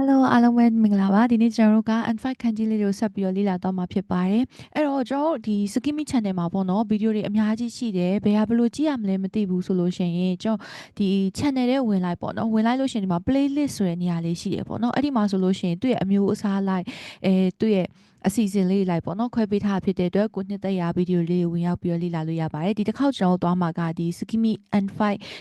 Hello အားလုံးပဲမင်္ဂလာပါဒီနေ့ကျွန်တော်တို့က N5 ခန်းကြီးလေးတွေကိုဆက်ပြီးတော့လေ့လာတော့မှာဖြစ်ပါတယ်အဲ့တော့ကျွန်တော်တို့ဒီ Skimmy Channel မှာပေါ့နော်ဗီဒီယိုတွေအများကြီးရှိတယ်ဘယ်ဟာဘယ်လိုကြည့်ရမလဲမသိဘူးဆိုလို့ရှိရင်ကျွန်တော်ဒီ channel ထဲဝင်လိုက်ပေါ့နော်ဝင်လိုက်လို့ရှိရင်ဒီမှာ playlist ဆိုတဲ့နေရာလေးရှိတယ်ပေါ့နော်အဲ့ဒီမှာဆိုလို့ရှိရင်သူ့ရဲ့အမျိုးအစားလိုက်အဲသူ့ရဲ့ အစီအစဉ်လေးလိုက်ပေါ့နော်ခွဲပေးထားဖြစ်တဲ့အတွက်ကိုနှစ်သက်ရာဗီဒီယိုလေးဝင်ရောက်ပြီးတော့လေ့လာလို့ရပါတယ်ဒီတစ်ခေါက်ကျွန်တော်တို့သွားမှာကဒီ Skimmy N5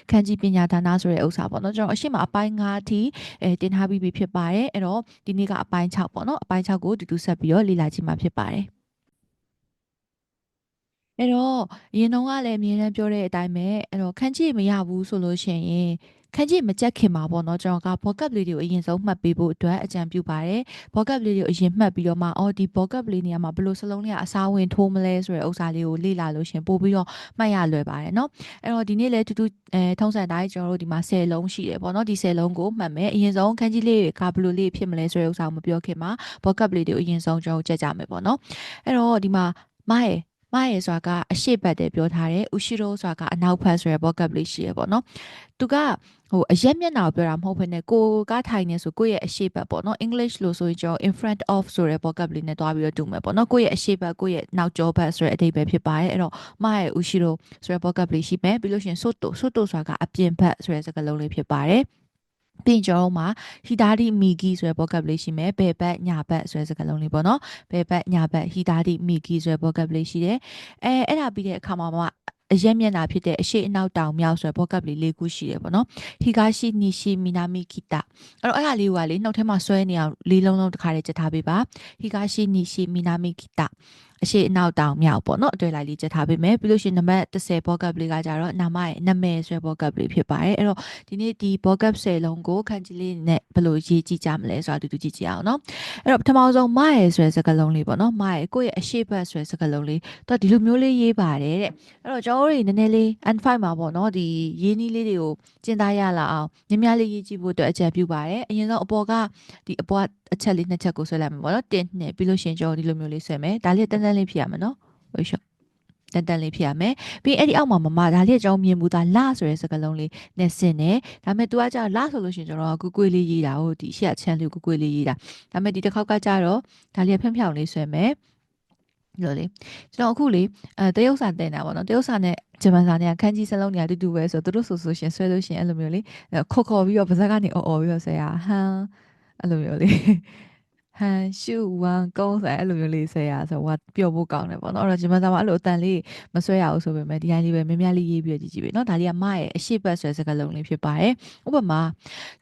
ခန်းကြီးပညာဌာနဆိုတဲ့ဥစ္စာပေါ့နော်ကျွန်တော်အရှိမအပိုင်း9အထိအဲတင်ထားပြီးပြီဖြစ်ပါတယ်အဲ့တော့ဒီနေ့ကအပိုင်း6ပေါ့နော်အပိုင်း6ကိုတူတူဆက်ပြီးတော့လေ့လာကြည့်မှာဖြစ်ပါတယ်အဲ့တော့အရင်တော့ကလည်းအမြဲတမ်းပြောတဲ့အတိုင်းပဲအဲ့တော့ခန်းကြီးမရဘူးဆိုလို့ရှိရင် ခန်းကြီးမကြက်ခင်မှာပေါ့နော်ကျွန်တော်က vocab လေးတွေကိုအရင်ဆုံးမှတ်ပေးဖို့အတွက်အကြံပြုပါတယ် vocab လေးတွေကိုအရင်မှတ်ပြီးတော့မှအော်ဒီ vocab လေးနေရာမှာဘယ်လိုစလုံးလေးကအစားဝင်ထိုးမလဲဆိုတဲ့ဥစ္စာလေးကိုလေ့လာလို့ရှင်ပို့ပြီးတော့မှတ်ရလွယ်ပါတယ်เนาะအဲ့တော့ဒီနေ့လည်းတူတူအဲထုံးစံတိုင်းကျွန်တော်တို့ဒီမှာ10လုံးရှိတယ်ပေါ့နော်ဒီ10လုံးကိုမှတ်မယ်အရင်ဆုံးခန်းကြီးလေးတွေကဘယ်လိုလေးဖြစ်မလဲဆိုတဲ့ဥစ္စာကိုမပြောခင်မှာ vocab လေးတွေကိုအရင်ဆုံးကျွန်တော်ကြက်ကြမယ်ပေါ့နော်အဲ့တော့ဒီမှာမရဲ့ မရဲဆိုတာကအရှိတ်ဘက်တဲ့ပြောထားတယ်ဥရှိရိုးဆိုတာကအနောက်ဘက်ဆိုရယ် vocab လေးရှိရယ်ပေါ့နော်သူကဟိုအရက်မျက်နှာကိုပြောတာမဟုတ်ဘဲနဲ့ကိုကထိုင်နေဆိုကိုယ့်ရဲ့အရှိတ်ဘက်ပေါ့နော် English လို့ဆိုရင်ကျွန်တော် in front of ဆိုရယ် vocab လေးနဲ့တွားပြီးတော့တူမယ်ပေါ့နော်ကိုယ့်ရဲ့အရှိတ်ဘက်ကိုယ့်ရဲ့နောက်ကျောဘက်ဆိုရယ်အဓိပ္ပာယ်ဖြစ်ပါတယ်အဲ့တော့မရဲဥရှိရိုးဆိုရယ် vocab လေးရှိမယ်ပြီးလို့ရှိရင် soto soto ဆိုတာကအပြင်ဘက်ဆိုရယ်စကားလုံးလေးဖြစ်ပါတယ် ပြီးရင်ကျွန်တော်တို့မှာဟီတာဒီမီဂီဆိုတဲ့ vocab လေးရှိမယ်ဘယ်ဘက်ညာဘက်ဆိုတဲ့စကားလုံးလေးပေါ့နော်ဘယ်ဘက်ညာဘက်ဟီတာဒီမီဂီဆိုတဲ့ vocab လေးရှိတယ်အဲအဲ့ဒါပြီးတဲ့အခါမှာမှအရက်မျက်နှာဖြစ်တဲ့အရှိအနောက်တောင်မြောက်ဆိုတဲ့ vocab လေး၄ခုရှိတယ်ပေါ့နော်ဟီဂါရှိနီရှိမီနာမီကီတာအဲ့တော့အဲ့ဒါလေးကလေနှုတ်ထဲမှာဆွဲနေအောင်လေးလုံးလုံးတစ်ခါလေးကြက်ထားပေးပါဟီဂါရှိနီရှိမီနာမီကီတာ အရှိအနောက်တောင်မြောက်ပေါ့နော်အတွေ့လိုက်လေးကြက်ထားပေးမယ်ပြီးလို့ရှိရင်နံပါတ်30 vocab လေးကကြတော့နာမရဲ့နာမည်ဆိုတဲ့ vocab လေးဖြစ်ပါတယ်အဲ့တော့ဒီနေ့ဒီ vocab 10လုံးကိုခန်းကြီးလေးနဲ့ဘယ်လိုရေးကြည့်ကြမလဲဆိုတာအတူတူကြည့်ကြည့်အောင်နော်အဲ့တော့ပထမဆုံးမရဲ့ဆိုတဲ့စကားလုံးလေးပေါ့နော်မရဲ့ကိုယ့်ရဲ့အရှိတ်ဘက်ဆိုတဲ့စကားလုံးလေးတော့ဒီလိုမျိုးလေးရေးပါတယ်တဲ့အဲ့တော့ကျွန်တော်တို့နည်းနည်းလေး N5 မှာပေါ့နော်ဒီရေးနည်းလေးတွေကိုကျင့်သားရလာအောင်များများလေးရေးကြည့်ဖို့အတွက်အကြံပြုပါတယ်အရင်ဆုံးအပေါ်ကဒီအပေါ် အချက်လေးနှစ်ချက်ကိုဆွဲလိုက်မယ်ပေါ့နော်တင်းနှစ်ပြီးလို့ရှိရင်ကျွန်တော်ဒီလိုမျိုးလေးဆွဲမယ်ဒါလေးတန်းတန်းလေးဖြစ်ရမယ်နော်ဝိရှောတန်တန်လေးဖြစ်ရမယ်ပြီးအဲ့ဒီအောက်မှာမမဒါလေးကျွန်တော်မြင်မှုသားလဆိုတဲ့စကားလုံးလေးနဲ့ဆင်တယ်ဒါပေမဲ့ तू ကကြာလဆိုလို့ရှိရင်ကျွန်တော်ကကွကွေးလေးရေးတာဟိုဒီရှေ့ချမ်းလေးကွကွေးလေးရေးတာဒါပေမဲ့ဒီတစ်ခေါက်ကကြာတော့ဒါလေးဖြောင်ဖြောင်လေးဆွဲမယ်လို့လေကျွန်တော်အခုလေအဲတရုတ်စာတင်တာပေါ့နော်တရုတ်စာနဲ့ဂျပန်စာနဲ့ခန်းကြီးစလုံးနေရာတူတူပဲဆိုသူတို့ဆိုဆိုရှင်ဆွဲလို့ရှင်အဲ့လိုမျိုးလေခေါ်ခေါ်ပြီးတော့ပါဇက်ကနေအော်အော်ပြီးတော့ဆွဲရဟမ် အဲ့လိုမျိုးလေးဟန်ရှူဝမ်ကုန်းဆိုအဲ့လိုမျိုးလေးဆရာဆိုဟိုပျော်ဖို့ကောင်းတယ်ပေါ့နော်အဲ့တော့ဂျမန်စာမှာအဲ့လိုအတန်လေးမဆွဲရဘူးဆိုပေမဲ့ဒီတိုင်းလေးပဲမင်းများလေးရေးပြီးကြည့်ကြည့်ပဲနော်ဒါလေးကမရဲ့အရှိတ်ပတ်ဆွဲစကားလုံးလေးဖြစ်ပါတယ်ဥပမာ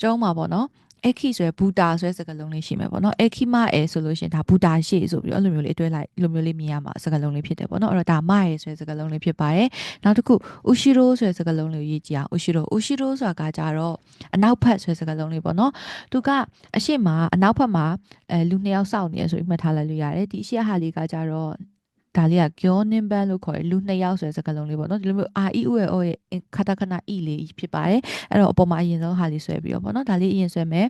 ကျောင်းမှာပေါ့နော် အခီဆိုရယ်ဘူတာဆိုတဲ့စကားလုံးလေးရှိမယ်ပေါ့နော်အခီမအဲဆိုလို့ရှင်ဒါဘူတာရှေ့ဆိုပြီးတော့အဲ့လိုမျိုးလေးအတွဲလိုက်လိုမျိုးလေးမြင်ရမှာစကားလုံးလေးဖြစ်တယ်ပေါ့နော်အဲ့တော့ဒါမအဲဆိုတဲ့စကားလုံးလေးဖြစ်ပါတယ်နောက်တစ်ခုဥရှိရိုဆိုတဲ့စကားလုံးလေးကိုရေးကြည့်အောင်ဥရှိရိုဥရှိရိုဆိုတာကကြတော့အနောက်ဖက်ဆိုတဲ့စကားလုံးလေးပေါ့နော်သူကအရှိမအနောက်ဖက်မှာအဲလူနှစ်ယောက်စောင့်နေရဆိုပြီးမှတ်ထားလိုက်လို့ရတယ်ဒီအရှိဟာလေးကကြတော့ ဒါလေးကကျောနင်းပန်းလို့ခေါ်တယ်လူနှစ်ယောက်ဆိုတဲ့စကားလုံးလေးပေါ့နော်ဒီလိုမျိုး R E O O ရဲ့ခတာခဏ E လေးဖြစ်ပါတယ်အဲ့တော့အပေါ်မှာအရင်ဆုံးဟာလေးဆွဲပြီးတော့ပေါ့နော်ဒါလေးအရင်ဆွဲမယ်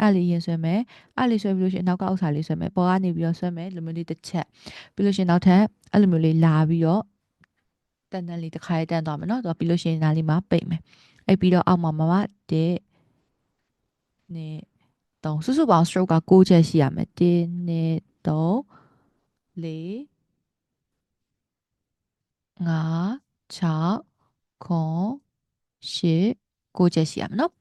အဲ့လေးအရင်ဆွဲမယ်အဲ့လေးဆွဲပြီးလို့ရှိရင်နောက်ကဥစ္စာလေးဆွဲမယ်ပေါ်ကနေပြီးတော့ဆွဲမယ်လူမျိုးလေးတစ်ချက်ပြီးလို့ရှိရင်နောက်ထပ်အဲ့လိုမျိုးလေးလာပြီးတော့တန်တန်လေးတစ်ခါလေးတန်သွားမယ်နော်တော့ပြီးလို့ရှိရင်ဒါလေးမှာပိတ်မယ်အဲ့ပြီးတော့အောက်မှာမမတဲ့နေတော့စုစုပေါင်း stroke က6ချက်ရှိရမယ်1 2 3 4 5 6 9 10 9ချက်ရှိရမယ်နော်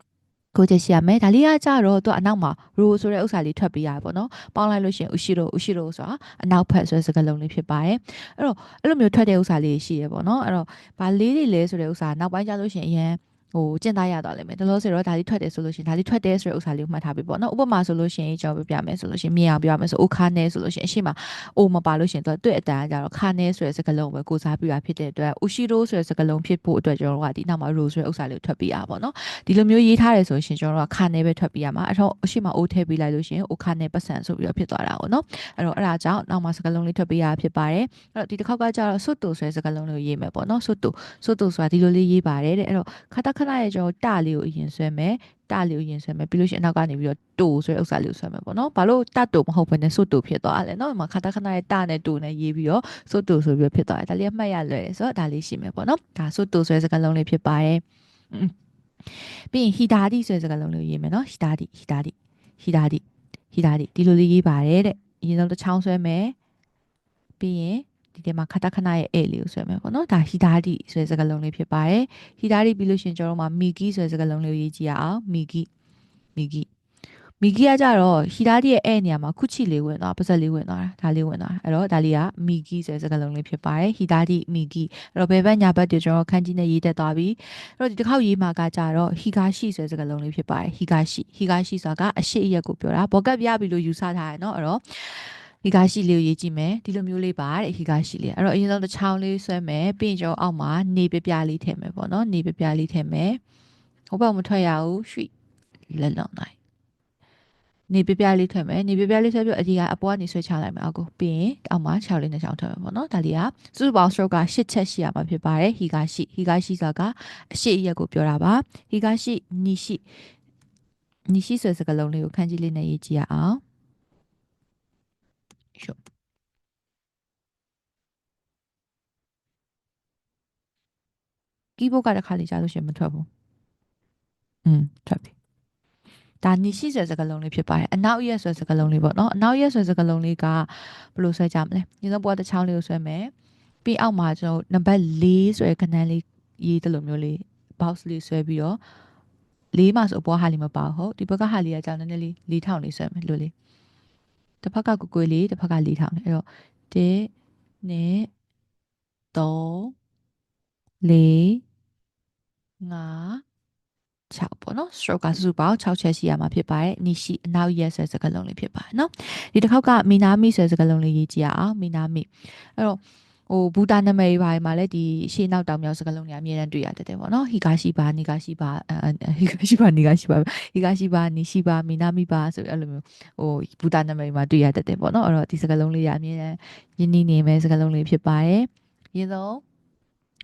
ကိုချက်ရှိရမယ်ဒါလေးကကြတော့သူကအနောက်မှာ row ဆိုတဲ့ဥစ္စာလေးထွက်ပေးရတယ်ပေါ့နော်ပေါင်းလိုက်လို့ရှိရင် ushiro ushiro ဆိုတာအနောက်ဖက်ဆိုတဲ့စကားလုံးလေးဖြစ်ပါတယ်အဲ့တော့အဲ့လိုမျိုးထွက်တဲ့ဥစ္စာလေးရှိရပေါ့နော်အဲ့တော့ဗာလေးတွေလဲဆိုတဲ့ဥစ္စာနောက်ပိုင်းကျလို့ရှိရင်အရင် ဟိုကျင့်သားရသွားလိမ့်မယ်ဒါလို့ဆိုတော့ဒါလေးထွက်တယ်ဆိုလို့ရှိရင်ဒါလေးထွက်တယ်ဆိုတဲ့ဥစ္စာလေးကိုမှတ်ထားပြီပေါ့နော်ဥပမာဆိုလို့ရှိရင်ကျွန်တော်ပြပြမယ်ဆိုလို့ရှိရင်မြင်အောင်ပြမယ်ဆိုအိုခါနဲဆိုလို့ရှိရင်အရှိမအိုမပါလို့ရှိရင်သူတွေ့အတန်ကြတော့ခါနဲဆိုတဲ့စကားလုံးပဲကိုစားပြတာဖြစ်တဲ့အတွက်ဥရှိရိုဆိုတဲ့စကားလုံးဖြစ်ဖို့အတွက်ကျွန်တော်တို့ကဒီနောက်မှာရိုဆိုတဲ့ဥစ္စာလေးကိုထွက်ပြရပါတော့ဒီလိုမျိုးရေးထားတယ်ဆိုရှင်ကျွန်တော်တို့ကခါနဲပဲထွက်ပြရမှာအထောအရှိမအိုးထည့်ပေးလိုက်လို့ရှိရင်အိုခါနဲပတ်စံဆိုပြီးတော့ဖြစ်သွားတာပေါ့နော်အဲ့တော့အဲ့ဒါကြောင့်နောက်မှာစကားလုံးလေးထွက်ပြရဖြစ်ပါတယ်အဲ့တော့ဒီတစ်ခေါက်ကကျတော့ဆွတ်တူဆိုတဲ့စကားလုံးလေးကိုရေးမယ်ပေါ့နော်ဆွတ်တူဆွတ်တူဆိုတာဒီလိုလေးရေးပါတယ်တဲ့အဲ့တော့ခါတခဏရဲ့ကျွန်တော်တလေးကိုအရင်ဆွဲမယ်တလေးကိုရင်ဆွဲမယ်ပြီးလို့ရှိရင်အနောက်ကနေပြီးတော့တူဆိုတဲ့ဥစ္စာလေးကိုဆွဲမယ်ပေါ့နော်ဘာလို့တတူမဟုတ်ဘဲနဲ့စွတ်တူဖြစ်သွားလဲနော်ဒီမှာခါတခဏရဲ့တနဲ့တူနဲ့ရေးပြီးတော့စွတ်တူဆိုပြီးဖြစ်သွားတယ်ဒါလေးအမှတ်ရလွယ်တယ်ဆိုတော့ဒါလေးရှိမယ်ပေါ့နော်ဒါစွတ်တူဆိုတဲ့စကားလုံးလေးဖြစ်ပါတယ်ပြီးရင်ဟီတာဒီဆိုတဲ့စကားလုံးလေးရေးမယ်နော်ဟီတာဒီဟီတာဒီဟဟီဒါဒီဟီဒါဒီဒီလိုလေးရေးပါတယ်တဲ့အရင်ဆုံးတစ်ချောင်းဆွဲမယ်ပြီးရင် ဒီထဲမှာခတခဏရဲ့အဲ့လေးကိုဆွဲမယ်ပေါ့နော်ဒါဟီဒါဒီဆိုတဲ့စကားလုံးလေးဖြစ်ပါတယ်ဟီဒါဒီပြီးလို့ရှရင်ကျွန်တော်တို့မှာမီဂီဆိုတဲ့စကားလုံးလေးကိုရေးကြည့်ရအောင်မီဂီမီဂီမီဂီကကြတော့ဟီဒါဒီရဲ့အဲ့နေရာမှာခုချီလေးဝင်သွားပါဇက်လေးဝင်သွားတာဒါလေးဝင်သွားအဲ့တော့ဒါလေးကမီဂီဆိုတဲ့စကားလုံးလေးဖြစ်ပါတယ်ဟီဒါဒီမီဂီအဲ့တော့ဘယ်ဘက်ညာဘက်တွေကျွန်တော်ခန်းကြီးနဲ့ရေးတက်သွားပြီအဲ့တော့ဒီတစ်ခေါက်ရေးမှာကကြတော့ဟီဂါရှိဆိုတဲ့စကားလုံးလေးဖြစ်ပါတယ်ဟီဂါရှိဟီဂါရှိဆိုတာကအရှိအရက်ကိုပြောတာဘောကပ်ပြပြီလို့ယူဆထားရเนาะအဲ့တော့ ဟီဂါရှိလေးကိုရေးကြည့်မယ်ဒီလိုမျိုးလေးပါတဲ့ဟီဂါရှိလေးအဲ့တော့အရင်ဆုံးတစ်ချောင်းလေးဆွဲမယ်ပြီးရင်ကျွန်တော်အောက်မှာနေပြပြလေးထည့်မယ်ပေါ့နော်နေပြပြလေးထည့်မယ်ဟိုဘက်မထွက်ရဘူးရွှေလက်လုံးနိုင်နေပြပြလေးထည့်မယ်နေပြပြလေးဆွဲပြီးအဒီကအပေါ်ကနေဆွဲချလိုက်မယ်အောက်ကိုပြီးရင်အောက်မှာ6လေးနဲ့ချောင်းထည့်မယ်ပေါ့နော်ဒါလေးကစုစုပေါင်း stroke က8ချက်ရှိရမှာဖြစ်ပါတယ်ဟီဂါရှိဟီဂါရှိဆိုတာကအရှိအရက်ကိုပြောတာပါဟီဂါရှိနီရှိနီရှိဆိုတဲ့စကားလုံးလေးကိုခန်းကြီးလေးနဲ့ရေးကြည့်ရအောင် ရှုပ်ကီးဘုတ်ကတစ်ခါလေးကြားလို့ရှရင်မထွက်ဘူးอืมထွက်ပြီဒါနီရှိဆိုတဲ့စကားလုံးလေးဖြစ်ပါတယ်အနောက်ရက်ဆိုတဲ့စကားလုံးလေးပေါ့နော်အနောက်ရက်ဆိုတဲ့စကားလုံးလေးကဘယ်လိုဆွဲကြမလဲညီဆုံးပေါ်တစ်ချောင်းလေးကိုဆွဲမယ်ပြီးအောက်မှာကျွန်တော်နံပါတ်၄ဆိုတဲ့ခဏန်းလေးရေးတယ်လို့မျိုးလေး box လေးဆွဲပြီးတော့လေးမှာဆိုအပေါ်ဟာလေးမပါဟုတ်ဒီဘက်ကဟာလေးကကြောင်းနည်းနည်းလေးလေးထောင်လေးဆွဲမယ်လို့လေး တစ်ဖက်ကကိုကိုလေးတစ်ဖက်ကလေးထောင်လေးအဲ့တော့1 2 3 4 5 6ပေါ့နော် stroke ကစုစုပေါင်း6ချက်ရှိရမှာဖြစ်ပါတယ်။နီရှိအနောက်ရက်ဆိုတဲ့စကားလုံးလေးဖြစ်ပါတယ်နော်။ဒီတစ်ခေါက်ကမီနာမီဆိုတဲ့စကားလုံးလေးရေးကြည့်ရအောင်မီနာမီအဲ့တော့ ဟိုဘူတာနာမည်တွေပါမှာလည်းဒီရှေ့နောက်တောင်မြောက်စကားလုံးတွေအမြဲတမ်းတွေ့ရတတ်တယ်ပေါ့နော်ဟီဂါရှိပါနီဂါရှိပါဟီဂါရှိပါနီဂါရှိပါဟီဂါရှိပါနီရှိပါမီနာမီပါဆိုအဲ့လိုမျိုးဟိုဘူတာနာမည်မှာတွေ့ရတတ်တယ်ပေါ့နော်အဲ့တော့ဒီစကားလုံးလေးရအမြဲတမ်းယဉ်နီးနေမဲ့စကားလုံးလေးဖြစ်ပါတယ်။ရင်းဆုံး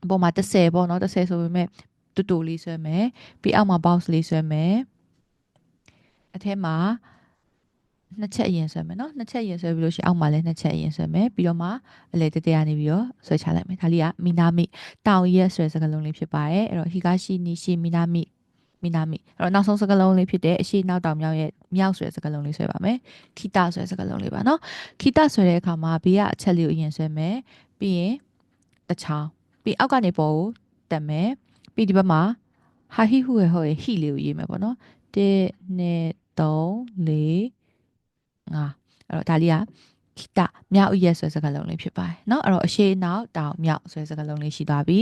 အပေါ်မှာ30ပေါ့နော်30ဆိုပေမဲ့တူတူလေးဆွဲမယ်ပြီးအောက်မှာ box လေးဆွဲမယ်အထဲမှာ နှစ်ချက်အရင်ဆွဲမယ်နော်နှစ်ချက်အရင်ဆွဲပြီးလို့ရှိရင်အောက်မှာလည်းနှစ်ချက်အရင်ဆွဲမယ်ပြီးတော့မှအလေတတရနေပြီးတော့ဆွဲချလိုက်မယ်ဒါလေးကမီနာမိတောင်ရက်ဆွဲစကားလုံးလေးဖြစ်ပါတယ်အဲ့တော့ဟီဂါရှိနီရှိမီနာမိမီနာမိအဲ့တော့နောက်ဆုံးစကားလုံးလေးဖြစ်တဲ့အရှိနောက်တောင်မြောက်ရဲ့မြောက်ဆွဲစကားလုံးလေးဆွဲပါမယ်ခီတာဆွဲစကားလုံးလေးပါနော်ခီတာဆွဲတဲ့အခါမှာဘေးကအချက်လေးကိုအရင်ဆွဲမယ်ပြီးရင်တချောင်းပြီးအောက်ကနေပေါ်ကိုတက်မယ်ပြီးဒီဘက်မှာဟာဟီဟူဟေဟေဟီလေးကိုရေးမယ်ပေါ့နော်1 2 3 4 5အဲ့တော့ဒါလေးကခိတမြောက်ရက်ဆိုတဲ့စကားလုံးလေးဖြစ်ပါတယ်เนาะအဲ့တော့အရှိနောက်တောင်မြောက်ဆိုတဲ့စကားလုံးလေးရှိသွားပြီ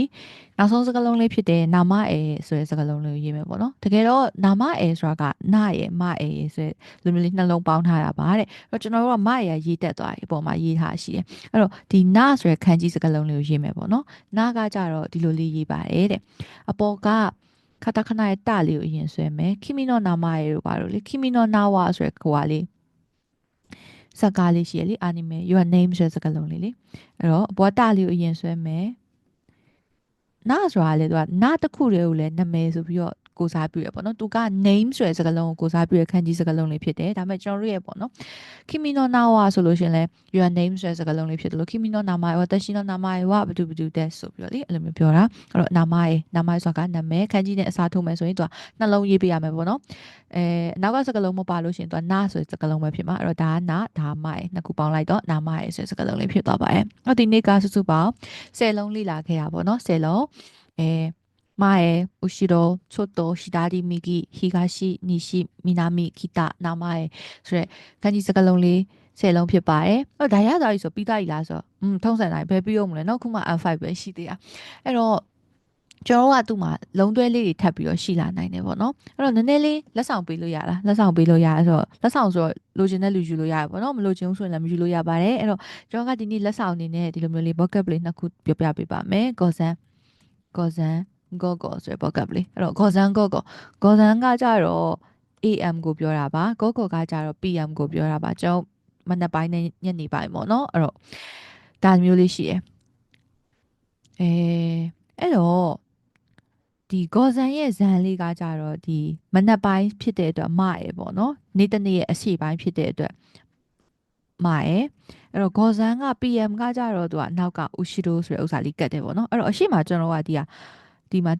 နောက်ဆုံးစကားလုံးလေးဖြစ်တဲ့နာမအေဆိုတဲ့စကားလုံးလေးကိုရေးမယ်ပေါ့နော်တကယ်တော့နာမအေဆိုတာကနာရဲ့မအေဆိုတဲ့လူမျိုးလေးနှလုံးပေါင်းထားတာပါတဲ့အဲ့တော့ကျွန်တော်တို့ကမအေရေးတက်သွားပြီအပေါ်မှာရေးထားရှိတယ်အဲ့တော့ဒီနာဆိုတဲ့ခန်းကြီးစကားလုံးလေးကိုရေးမယ်ပေါ့နော်နာကကြတော့ဒီလိုလေးရေးပါတယ်တဲ့အပေါ်ကခတခဏရဲ့တလေးကိုအရင်ဆွဲမယ်ခိမီနောနာမရေတို့ပါတော့လေခိမီနောနာဝါဆိုတဲ့ကွာလေး စကားလေးရှိရလေ anime your name ဆိုတဲ့စကားလုံးလေးလေအဲ့တော့အပေါ်တလေးကိုအရင်ဆွဲမယ်နာဆိုတာလေသူကနာတစ်ခုတည်းကိုလည်းနာမည်ဆိုပြီးတော့ ကိုစားပြုရပေါ့နော်သူက name ဆိုတဲ့စကားလုံးကိုကိုစားပြုရခန်းကြီးစကားလုံးလေးဖြစ်တယ်ဒါပေမဲ့ကျွန်တော်တို့ရဲ့ပေါ့နော် kimi no nawa ဆိုလို့ရှင်လဲ your name ဆိုတဲ့စကားလုံးလေးဖြစ်တယ်လို့ kimi no nama ဝတရှိ no nama ဝဘဒူဘဒူတဲ့ဆိုပြီးတော့လေအဲ့လိုမျိုးပြောတာအဲ့တော့ nama ရေ nama ဆိုတာကနာမည်ခန်းကြီးနဲ့အစားထိုးမယ်ဆိုရင်သူကနှလုံးရေးပေးရမယ်ပေါ့နော်အဲနောက်ကစကားလုံးမပါလို့ရှင်သူကနာဆိုတဲ့စကားလုံးပဲဖြစ်မှာအဲ့တော့ဒါကနာဒါမရေနှစ်ခုပေါင်းလိုက်တော့ nama ရေဆိုတဲ့စကားလုံးလေးဖြစ်သွားပါတယ်အဲ့ဒီနေ့ကစုစုပေါင်း10လုံးလေ့လာခဲ့တာပေါ့နော်10လုံးအဲ 前、後ろ、ちょっと左、右、東、西、南、北、南前。ဆိုတဲ့ကန်ကြီးစကားလုံးလေးဆယ်လုံးဖြစ်ပါတယ်။အော်ဒါရသွားပြီဆိုပြီးသားပြီလားဆိုတော့อืมထုံးစံတိုင်းပဲပြီးအောင်မလဲ။နောက်ခုမှ F5 ပဲရှိသေးတာ။အဲ့တော့ကျွန်တော်ကသူ့မှာလုံးတွဲလေးတွေထပ်ပြီးတော့ရှိလာနိုင်တယ်ပေါ့နော်အဲ့တော့နည်းနည်းလေးလက်ဆောင်ပေးလို့ရလားလက်ဆောင်ပေးလို့ရအဲ့တော့လက်ဆောင်ဆိုတော့လိုချင်တဲ့လူယူလို့ရတယ်ပေါ့နော်မလိုချင်ဘူးဆိုရင်လည်းမယူလို့ရပါတယ်အဲ့တော့ကျွန်တော်ကဒီနေ့လက်ဆောင်အနေနဲ့ဒီလိုမျိုးလေး bucket play နှစ်ခုပြောပြပေးပါမယ်ကော်ဆန်ကော်ဆန် ဂော့ဂော့ဆိုရယ် podcast လေးအဲ့တော့ဂော်ဇန်ဂော့ဂော့ဂော်ဇန်ကကြတော့ AM ကိုပြောတာပါဂော့ဂော့ကကြတော့ PM ကိုပြောတာပါကျွန်တော်မနက်ပိုင်းနဲ့ညနေပိုင်းပေါ့နော်အဲ့တော့ဒါမျိုးလေးရှိရယ်အဲအဲ့တော့ဒီဂော်ဇန်ရဲ့ဇန်လေးကကြတော့ဒီမနက်ပိုင်းဖြစ်တဲ့အတွက်မရယ်ပေါ့နော်နေ့တနေ့ရဲ့အရှိပိုင်းဖြစ်တဲ့အတွက်မရယ်အဲ့တော့ဂော်ဇန်က PM ကကြတော့သူကနောက်က Ushiro ဆိုတဲ့ဥစ္စာလေးကတ်တယ်ပေါ့နော်အဲ့တော့အရှိမကျွန်တော်ကဒီက ဒီမှာ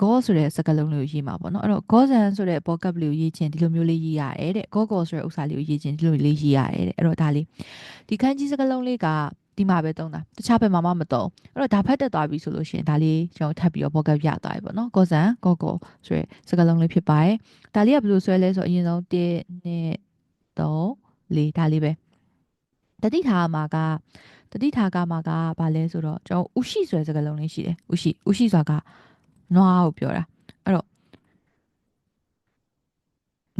go ဆိုတဲ့စကားလုံးလေးကိုရေးမှာပေါ့နော်အဲ့တော့ gozan ဆိုတဲ့ vocab လေးကိုရေးခြင်းဒီလိုမျိုးလေးရေးရတယ်တဲ့ gogo ဆိုတဲ့ဥစ္စာလေးကိုရေးခြင်းဒီလိုလေးရေးရတယ်တဲ့အဲ့တော့ဒါလေးဒီခန်းကြီးစကားလုံးလေးကဒီမှာပဲသုံးတာတခြားဘက်မှာမမသုံးအဲ့တော့ဒါဖတ်တက်သွားပြီဆိုလို့ရှိရင်ဒါလေးကျွန်တော်ထပ်ပြီးတော့ vocab ရသွားပြီပေါ့နော် gozan gogo ဆိုတဲ့စကားလုံးလေးဖြစ်ပါတယ်ဒါလေးကဘယ်လိုဆွဲလဲဆိုတော့အရင်ဆုံး1 2 3 4ဒါလေးပဲတတိထားမှာက တတိထားကမှာကဘာလဲဆိုတော့ကျွန်တော်ဥရှိဆိုတဲ့စကားလုံးလေးရှိတယ်ဥရှိဥရှိဆိုတာကနွားကိုပြောတာအဲ့တော့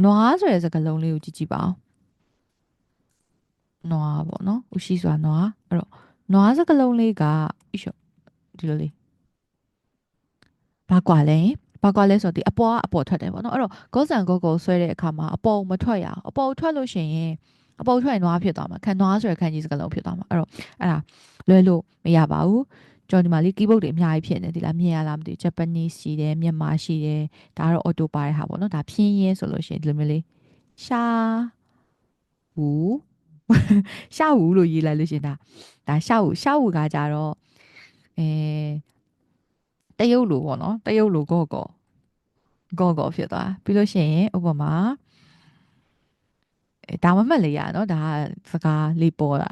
နွားဆိုတဲ့စကားလုံးလေးကိုကြည့်ကြည့်ပါဦးနွားပေါ့နော်ဥရှိဆိုတာနွားအဲ့တော့နွားစကားလုံးလေးကအိရှောဒီလိုလေးဘာကွာလဲဘာကွာလဲဆိုတော့ဒီအပေါ်ကအပေါ်ထွက်တယ်ပေါ့နော်အဲ့တော့ဂေါဆန်ဂေါကိုဆွဲတဲ့အခါမှာအပေါ်မထွက်ရအောင်အပေါ်ထွက်လို့ရှိရင် အပေါ်ထွက်ရင်နွားဖြစ်သွားမှာခံနွားဆိုတဲ့ခန်းကြီးစကားလုံးဖြစ်သွားမှာအဲ့တော့အဲ့ဒါလွဲလို့မရပါဘူးကျွန်တော်ဒီမှာလေးကီးဘုတ်တွေအများကြီးဖြစ်နေဒီလားမြင်ရလားမသိဘူး Japanese ရှိတယ်မြန်မာရှိတယ်ဒါကတော့ auto ပါတဲ့ဟာပေါ့နော်ဒါဖြင်းရင်းဆိုလို့ရှိရင်ဒီလိုမျိုးလေးရှာဝူရှာဝူလို့ရေးလိုက်လို့ရှိရင်ဒါဒါရှာဝူရှာဝူကကြတော့အဲတရုတ်လိုပေါ့နော်တရုတ်လိုကော့ကော့ကော့ကော့ဖြစ်သွားပြီးလို့ရှိရင်ဥပမာ အဲဒါမမှတ်လေရနော်ဒါစကားလေးပေါ်တာ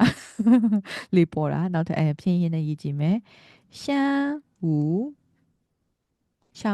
လေးပေါ်တာနောက်ထပ်အဲဖြင်းရင်းနဲ့ရေးကြည့်မယ်ရှမ်းဝူရှ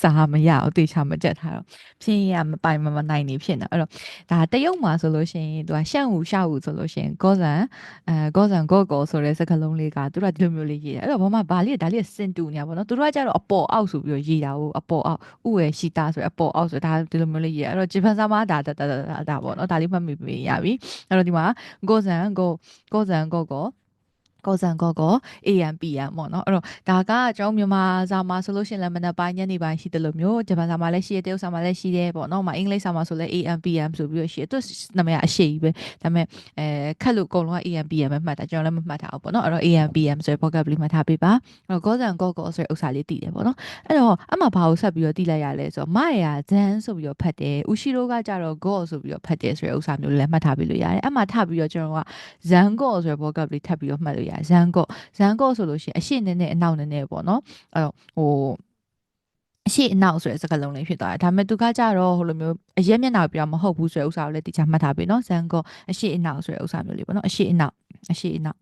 စာမရအောင်တေချာမကြက်ထားတော့ဖြင်းရမပိုင်မမနိုင်နေဖြစ်နေအဲ့တော့ဒါတရုတ်မှာဆိုလို့ရှိရင်သူကရှန့်ဝူရှဝူဆိုလို့ရှိရင်ကောဇန်အဲကောဇန်ကောကောဆိုတဲ့စကားလုံးလေးကသူတို့ကဒီလိုမျိုးလေးရေးတယ်အဲ့တော့ဘာမှဘာလေးဒါလေးစင်တူညာပေါ့နော်သူတို့ကကြတော့အပေါ်အောက်ဆိုပြီးတော့ရေးတာကိုအပေါ်အောက်ဥရရှိတာဆိုအပေါ်အောက်ဆိုဒါဒီလိုမျိုးလေးရေးအဲ့တော့ဂျပန်စာမှာဒါဒါဒါဒါပေါ့နော်ဒါလေးမှတ်မိပြီရပြီအဲ့တော့ဒီမှာကောဇန်ကောကောဇန်ကောကော ကောဇန်ကောကော AM PM ပေါ့နော်အဲ့တော့ဒါကကျွန်တော်မြန်မာစာမှာဆိုလို့ရှိရင်လည်းမနက်ပိုင်းညနေပိုင်းရှိတယ်လို့မျိုးဂျပန်စာမှာလည်းရှိတယ်တရုတ်စာမှာလည်းရှိတယ်ပေါ့နော်မအင်္ဂလိပ်စာမှာဆိုလည်း AM PM ဆိုပြီးတော့ရှိတယ်သူနာမည်ကအရှိကြီးပဲဒါပေမဲ့အဲခက်လို့အကုန်လုံးက AM PM ပဲမှတ်တာကျွန်တော်လည်းမမှတ်ထားဘူးပေါ့နော်အဲ့တော့ AM PM ဆိုတဲ့ vocabulary မှတ်ထားပေးပါအဲ့တော့ကောဇန်ကောကောဆိုတဲ့ဥစ္စာလေးတည်တယ်ပေါ့နော်အဲ့တော့အမှဘာကိုဆက်ပြီးတော့တည်လိုက်ရလဲဆိုတော့မရယာဇန်ဆိုပြီးတော့ဖတ်တယ်ဥရှိရိုကကြတော့ go ဆိုပြီးတော့ဖတ်တယ်ဆိုတဲ့ဥစ္စာမျိုးလည်းမှတ်ထားပေးလို့ရတယ်အမှထပ်ပြီးတော့ကျွန်တော်ကဇန်ကောဆိုတဲ့ vocabulary ထပ်ပြီးတော့မှတ်လို့ရတယ်ဇန်ကောဇန်ကော့ဆိုလို့ရှိရင်အရှိနည်းနည်းအနောက်နည်းနည်းပေါ့နော်အဲ့တော့ဟိုအရှိအနောက်ဆိုတဲ့စကားလုံးလေးဖြစ်သွားတယ်ဒါပေမဲ့သူကကြတော့ဟိုလိုမျိုးအရက်မျက်နှာပြမဟုတ်ဘူးဆိုတဲ့ဥစ္စာကိုလည်းတိကျမှတ်ထားပြီနော်ဇန်ကော့အရှိအနောက်ဆိုတဲ့ဥစ္စာမျိုးလေးပေါ့နော်အရှိအနောက်အရှိအနောက်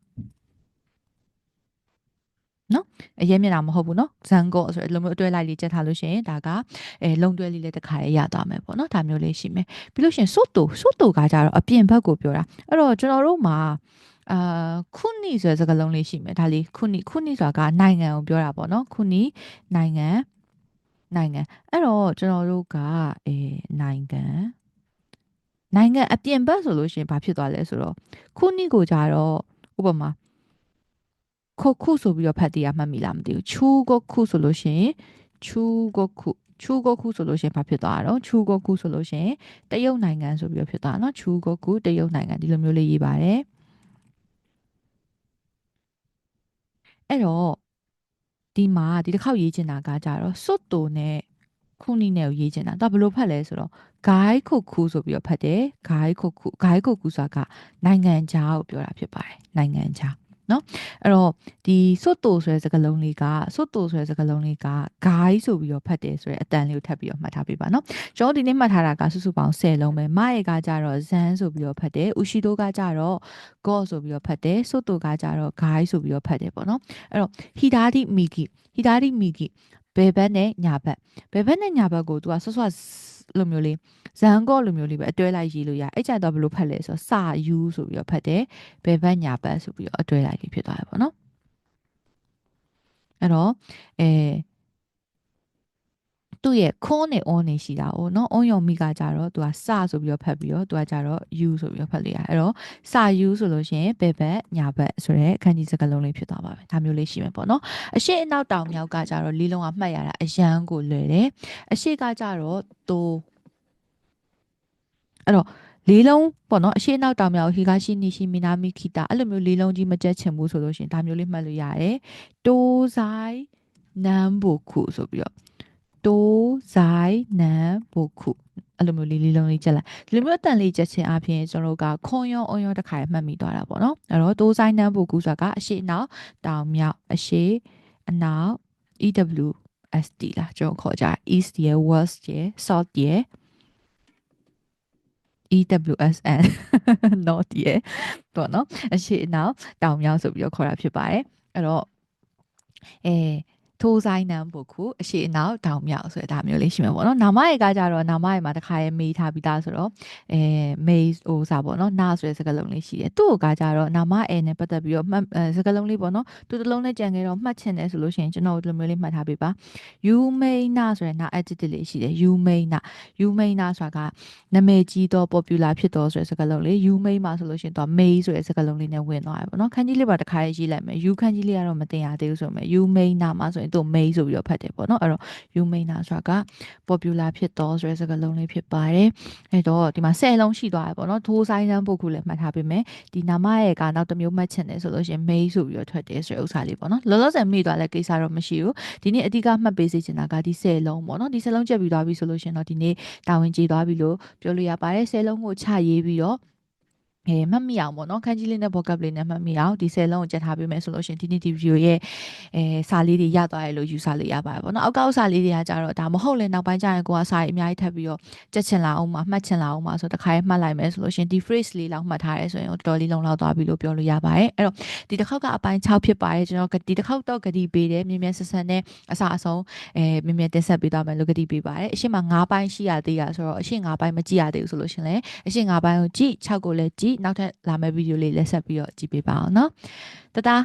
နော်အရင်မျက်နှာမဟုတ်ဘူးနော်ဇန်ကော့ဆိုတဲ့လိုမျိုးအတွဲလိုက်လေးချက်ထားလို့ရှိရင်ဒါကအဲလုံတွဲလေးလည်းတစ်ခါရရသွားမယ်ပေါ့နော်ဒါမျိုးလေးရှိမယ်ပြီးလို့ရှိရင်စွတ်တူစွတ်တူကကြတော့အပြင်ဘက်ကိုပြောတာအဲ့တော့ကျွန်တော်တို့မှာ အာခုနီဆိုတဲ့စကားလုံးလေးရှိမယ်ဒါလေးခုနီခုနီဆိုတာကနိုင်ငံကိုပြောတာပေါ့နော်ခုနီနိုင်ငံနိုင်ငံအဲ့တော့ကျွန်တော်တို့ကအဲနိုင်ငံနိုင်ငံအပြင်ဘက်ဆိုလို့ရှိရင်ဘာဖြစ်သွားလဲဆိုတော့ခုနီကိုကြတော့ဥပမာခုခုဆိုပြီးတော့ဖတ်တည်ရမှတ်မိလားမသိဘူးချူကိုခုဆိုလို့ရှိရင်ချူကိုခုချူကိုခုဆိုလို့ရှိရင်ဘာဖြစ်သွားတာတော့ချူကိုခုဆိုလို့ရှိရင်တရုတ်နိုင်ငံဆိုပြီးတော့ဖြစ်သွားတာเนาะချူကိုခုတရုတ်နိုင်ငံဒီလိုမျိုးလေးရေးပါတယ် အဲ့တော့ဒီမှာဒီတစ်ခေါက်ရေးချင်တာကကြတော့စွတ်တူနဲ့ခုနီနဲ့ကိုရေးချင်တာဒါဘယ်လိုဖတ်လဲဆိုတော့ guide ခုခုဆိုပြီးတော့ဖတ်တယ် guide ခုခု guide ခုခုဆိုတာကနိုင်ငံခြားကိုပြောတာဖြစ်ပါတယ်နိုင်ငံခြား နော်အဲ့တော့ဒီစွတ်တူဆိုတဲ့စကားလုံးလေးကစွတ်တူဆိုတဲ့စကားလုံးလေးက guide ဆိုပြီးတော့ဖတ်တယ်ဆိုတဲ့အတန်လေးကိုထပ်ပြီးတော့မှတ်ထားပေးပါနော်ကျွန်တော်ဒီနေ့မှတ်ထားတာကစုစုပေါင်း10လုံးပဲမရဲ့ကကြတော့ဇန်ဆိုပြီးတော့ဖတ်တယ်ဥရှိတိုကကြတော့ god ဆိုပြီးတော့ဖတ်တယ်စွတ်တူကကြတော့ guide ဆိုပြီးတော့ဖတ်တယ်ပေါ့နော်အဲ့တော့ဟီဒါဒီမီဂီဟီဒါဒီမီဂီ ဘယ်ဘက်နဲ့ညာဘက်ဘယ်ဘက်နဲ့ညာဘက်ကို तू ကဆွဆွလိုမျိုးလေးဇန်ကော့လိုမျိုးလေးပဲအတွဲလိုက်ရေးလို့ရအဲ့ကြတော့ဘယ်လိုဖတ်လဲဆိုတော့စာယူဆိုပြီးတော့ဖတ်တယ်ဘယ်ဘက်ညာဘက်ဆိုပြီးတော့အတွဲလိုက်လေးဖြစ်သွားတယ်ပေါ့နော်အဲ့တော့အဲ သူ့ရဲ့ခွန်းနဲ့ on နေရှိတာ哦เนาะ on ရောမိကကြတော့သူကစဆိုပြီးတော့ဖတ်ပြီးတော့သူကကြတော့ u ဆိုပြီးတော့ဖတ်လိုက်ရအဲ့တော့စ u ဆိုလို့ရှိရင်ဘယ်ဘက်ညာဘက်ဆိုတဲ့အခန်းကြီးစကားလုံးလေးဖြစ်သွားပါမယ်ဒါမျိုးလေးရှိမယ်ပေါ့နော်အရှိအနောက်တောင်မြောက်ကကြတော့လေးလုံးကမှတ်ရတာအရန်ကိုလွယ်တယ်အရှိကကြတော့တိုးအဲ့တော့ လေးလုံးပေါ့နော်အရှိနောက်တောင်မြောက်ဟီဂါရှိနီရှိမီနာမီခီတာအဲ့လိုမျိုးလေးလုံးကြီးမကြက်ချင်ဘူးဆိုလို့ရှရင်ဒါမျိုးလေးမှတ်လို့ရတယ်တိုးဆိုင်နမ်ဘိုခုဆိုပြီးတော့ တိုးဆိုင်နမ်ဘိုခုအဲ့လိုမျိုးလေးလေးလုံးလေးကြက်လိုက်ဒီလိုမျိုးအတန်လေးကြက်ချင်အပြင်ကျွန်တော်တို့ကခွန်ရောအွန်ရောတစ်ခါရမှတ်မိသွားတာပေါ့နော်အဲ့တော့တိုးဆိုင်နမ်ဘိုခုဆိုတာကအရှိနောက်တောင်မြောက်အရှိအနောက် EWSD လားကျွန်တော်ခေါ်ကြ East ရယ် West ရယ် South ရယ် EWSN not ရယ်ပေါ့နော်အရှိအနောက်တောင်မြောက်ဆိုပြီးတော့ခေါ်တာဖြစ်ပါတယ်အဲ့တော့အဲ ထိုးဆိုင်နံပုခုအရှိအနောက်တောင်မြောက်ဆိုတဲ့ဒါမျိုးလေးရှိမှာပေါ့နော်နာမရေကကြတော့နာမရေမှာတစ်ခါရေမေးထားပြီးသားဆိုတော့အဲမေးဟိုစားပေါ့နော်နာဆိုတဲ့စကားလုံးလေးရှိတယ်သူ့ကကြတော့နာမအဲနဲ့ပတ်သက်ပြီးတော့မှတ်စကားလုံးလေးပေါ့နော်သူတစ်လုံးနဲ့ကြံခဲ့တော့မှတ်ချင်တယ်ဆိုလို့ရှိရင်ကျွန်တော်ဒီလိုမျိုးလေးမှတ်ထားပေးပါ you may နာဆိုတဲ့နာ adjective လေးရှိတယ် you may နာ you may နာဆိုတာကနာမည်ကြီးတော့ popular ဖြစ်တော့ဆိုတဲ့စကားလုံးလေး you may မှာဆိုလို့ရှိရင်တော့ may ဆိုတဲ့စကားလုံးလေးနဲ့ဝင်သွားတယ်ပေါ့နော်ခန်းကြီးလေးပါတစ်ခါရေးရေးလိုက်မယ် you ခန်းကြီးလေးကတော့မတင်ရသေးဘူးဆိုမယ် you may နာမှာဆိုရင်သူ may ဆိုပြီးတော့ဖတ်တယ်ပေါ့နော်အဲ့တော့ you may နာဆိုတာက popular ဖြစ်တော့ဆိုတဲ့စကားလုံးလေးဖြစ်ပါတယ်အဲ့တော့ဒီမှာ10လုံးရှိသွားတယ်ပေါ့နော်ထိုးဆိုင်တန်းပုတ်ခုလည်းမှတ်ထားပေးမယ်ဒီနာမရဲ့ကနောက်တစ်မျိုးမှတ်ချင်တယ်ဆိုလို့ရှိရင် may ဆိုပြီးတော့ထွက်တယ်ဆိုတဲ့ဥစ္စာလေးပေါ့နော်လောလောဆယ်မိသွားတဲ့ကိစ္စတော့မရှိဘူးဒီနေ့အဓိကမှတ်ပေးစေချင်တာကဒီ10လုံးပေါ့နော်ဒီ10လုံးချက်ပြီးသွားပြီဆိုလို့ရှိရင်တော့ဒီနေ့တာဝန်ကျေသွားပြီလို့ပြောလို့ရပါတယ်10လုံးကိုချရေးပြီးတော့ အဲမှတ်မိအောင်ပေါ့နော်ခန်းကြီးလေးနဲ့ vocab လေးနဲ့မှတ်မိအောင်ဒီ10လုံးကိုကြက်ထားပေးမယ်ဆိုလို့ရှင်ဒီနေ့ဒီ video ရဲ့အဲစာလေးတွေရသွားရလို့ယူဆလို့ရပါတယ်ပေါ့နော်အောက်ကောက်စာလေးတွေကကြတော့ဒါမဟုတ်လဲနောက်ပိုင်းကျရင်ကိုကစာရေးအများကြီးထပ်ပြီးတော့ကြက်ချင်လာအောင်မှာမှတ်ချင်လာအောင်မှာဆိုတခါရေးမှတ်လိုက်မယ်ဆိုလို့ရှင်ဒီ phrase လေးလောက်မှတ်ထားရဲဆိုရင်တော်တော်လေးလုံလောက်သွားပြီလို့ပြောလို့ရပါတယ်အဲ့တော့ဒီတစ်ခေါက်ကအပိုင်း6ဖြစ်ပါတယ်ကျွန်တော်ဒီတစ်ခေါက်တော့ဂတိပေးတယ်မြင်မြန်ဆက်ဆက်နဲ့အစအဆုံးအဲမြင်မြန်တင်ဆက်ပေးသွားမယ်လို့ဂတိပေးပါတယ်အရှိမ9ပိုင်းရှိရသေးတာဆိုတော့အရှိ9ပိုင်းမကြည့်ရသေးဘူးဆိုလို့ရှင်လေအရှိ9ပိုင်းကိုကြည့်6ကိုလည်းကြည့်နောက်ထပ်လာမယ့်ဗီဒီယိုလေးလည်းဆက်ပြီးတော့ကြည့်ပေးပါအောင်နော်တတား